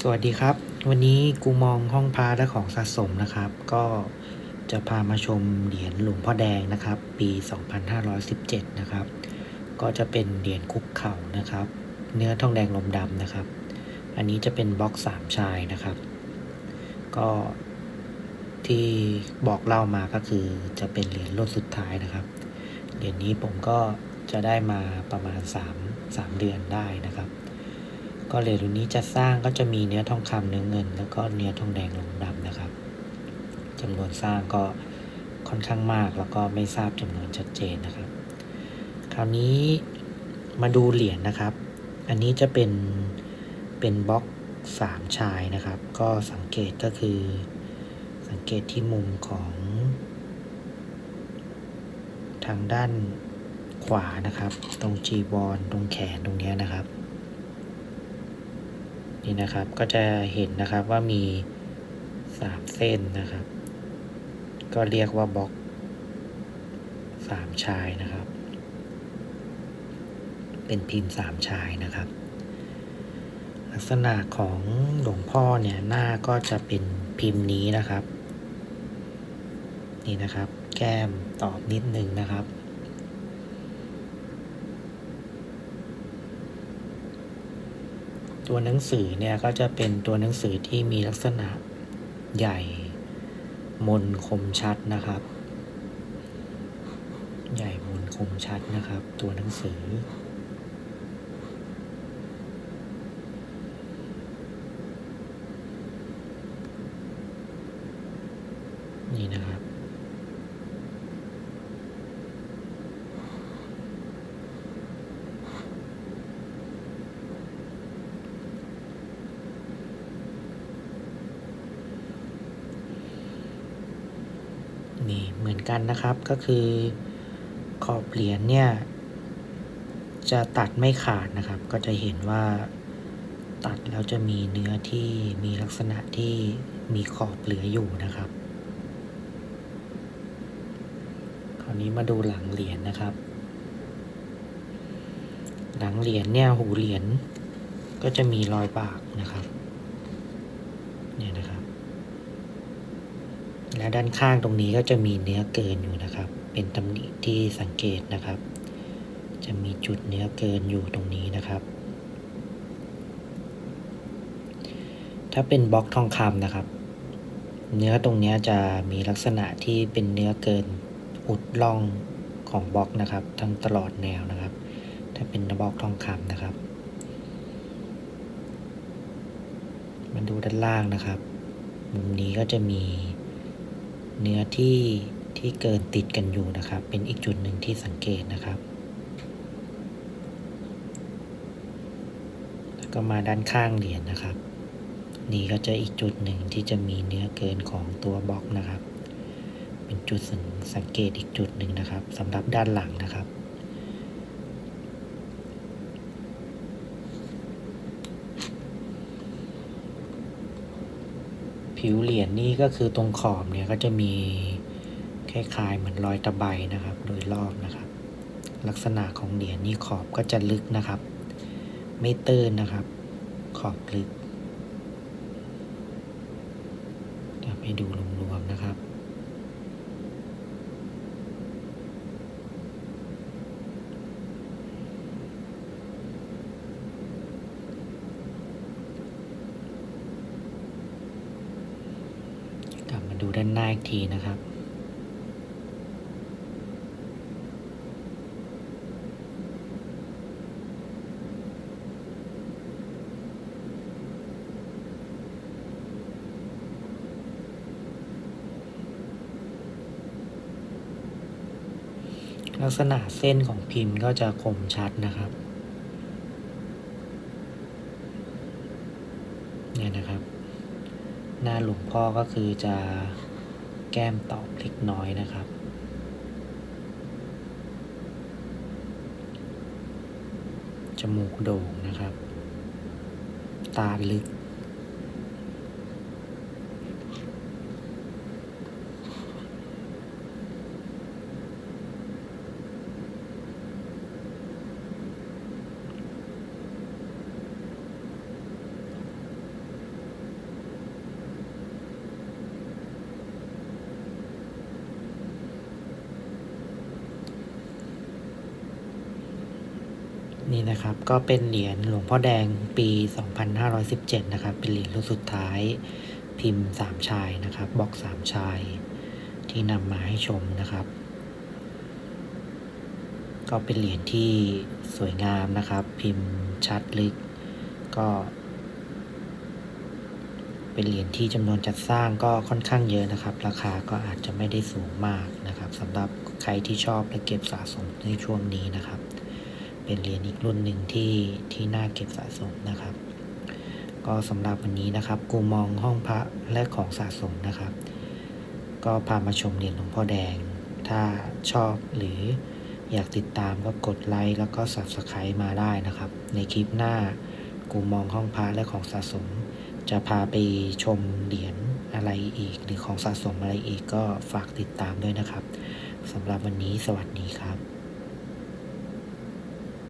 สวัสดีครับ วันนี้กูมองห้องพาและของสะสมนะครับ ก็จะพามาชมเหรียญหลวงพ่อแดงนะครับ ปี 2517 นะครับ ก็จะเป็นเหรียญคุกเข่านะครับ เนื้อทองแดงลมดำนะครับ อันนี้จะเป็นบล็อกสามชายนะครับ ก็ที่บอกเล่ามาก็คือจะเป็นเหรียญรุ่นสุดท้ายนะครับ เหรียญนี้ผมก็จะได้มาประมาณ 3 3 เดือนได้นะครับ ก็เหรียญรุ่นนี้จะสร้างก็จะมีเนื้อทองคำเนื้อเงิน แล้วก็เนื้อทองแดงลงดำนะครับจำนวนสร้างก็ค่อนข้างมากแล้วก็ไม่ทราบจำนวนชัดเจนนะครับ คราวนี้มาดูเหรียญนะครับ อันนี้จะเป็นเป็นบล็อกสามชายนะครับ ก็สังเกตก็คือสังเกตที่มุมของ ทางด้านขวานะครับ ตรงจีบอลตรงแขนตรงเนี้ยนะครับ นี่นะครับ ก็จะเห็นนะครับว่ามีสามเส้นนะครับ ก็เรียกว่าบล็อกสามชายนะครับ เป็นพิมพ์สามชายนะครับ ลักษณะของหลวงพ่อเนี่ยหน้าก็จะเป็นพิมพ์นี้นะครับ นี่นะครับ แก้มตอบนิดนึงนะครับ ตัวหนังสือเนี่ยก็จะเป็นตัวหนังสือที่มีลักษณะใหญ่มนคมชัดนะครับ ใหญ่มนคมชัดนะครับ ตัวหนังสือ นี่นะครับ นี่เหมือนกันนะครับก็คือขอบเหรียญเนี่ย จะตัดไม่ขาดนะครับ ก็จะเห็นว่าตัดแล้วจะมีเนื้อที่มีลักษณะที่มีขอบเหลืออยู่นะครับ คราวนี้มาดูหลังเหรียญนะครับ หลังเหรียญเนี่ยหูเหรียญก็จะมีรอยบากนะครับ เนี่ยนะครับ และด้านข้างตรงนี้ก็จะมีเนื้อเกินอยู่นะครับ เป็นตำหนิที่สังเกตนะครับ จะมีจุดเนื้อเกินอยู่ตรงนี้นะครับ ถ้าเป็นบล็อกทองคำนะครับ เนื้อตรงนี้จะมีลักษณะที่เป็นเนื้อเกินอุดร่องของบล็อกนะครับ ทั้งตลอดแนวนะครับ ถ้าเป็นบล็อกทองคำนะครับมาดูด้านล่างนะครับ มุมนี้ก็จะมี เนื้อที่ที่เกินติดกันอยู่นะครับ เป็นอีกจุดหนึ่งที่สังเกตนะครับ แล้วก็มาด้านข้างเหรียญนะครับ นี่ก็จะอีกจุดหนึ่งที่จะมีเนื้อเกินของตัวบล็อกนะครับ เป็นจุดสังสังเกตอีกจุดหนึ่งนะครับสำหรับด้านหลังนะครับ ผิวเหรียญนี่ก็คือตรงขอบเนี่ยก็จะมีคล้ายๆเหมือนรอยตะไบนะครับ โดยรอบนะครับ ลักษณะของเหรียญนี่ขอบก็จะลึกนะครับ ไม่ตื้นนะครับ ขอบลึกจะไปดูรวมๆนะครับ กลับมา ดูด้านหน้าอีกทีนะครับ ลักษณะเส้นของพิมพ์ก็จะคมชัดนะครับ เนี่ยนะครับ หน้าหลวงพ่อก็คือจะแก้มตอบเล็กน้อยนะครับ จมูกโด่งนะครับ ตาลึก นี่นะครับ ก็เป็นเหรียญหลวงพ่อแดงปี 2517 นะครับ เป็นเหรียญรุ่นสุดท้ายพิมพ์สามชายนะครับบล็อกสามชายที่นำมาให้ชมนะครับ ก็เป็นเหรียญที่สวยงามนะครับ พิมพ์ชัดลึก ก็ เป็นเหรียญที่จำนวนจัดสร้างก็ค่อนข้างเยอะนะครับ ราคาก็อาจจะไม่ได้สูงมากนะครับสำหรับใครที่ชอบและเก็บสะสมในช่วงนี้นะครับ เป็นเหรียญอีกรุ่นหนึ่งที่ที่น่าเก็บสะสมนะครับ ก็สำหรับวันนี้นะครับกูมองห้องพระและของสะสมนะครับ ก็พามาชมเหรียญหลวงพ่อแดง ถ้าชอบหรืออยากติดตามก็กดไลค์แล้วก็ Subscribe มาได้นะครับ ในคลิปหน้ากูมองห้องพระและของสะสม จะพาไปชมเหรียญอะไรอีก หรือของสะสมอะไรอีกก็ฝากติดตามด้วยนะครับสำหรับวันนี้สวัสดีครับ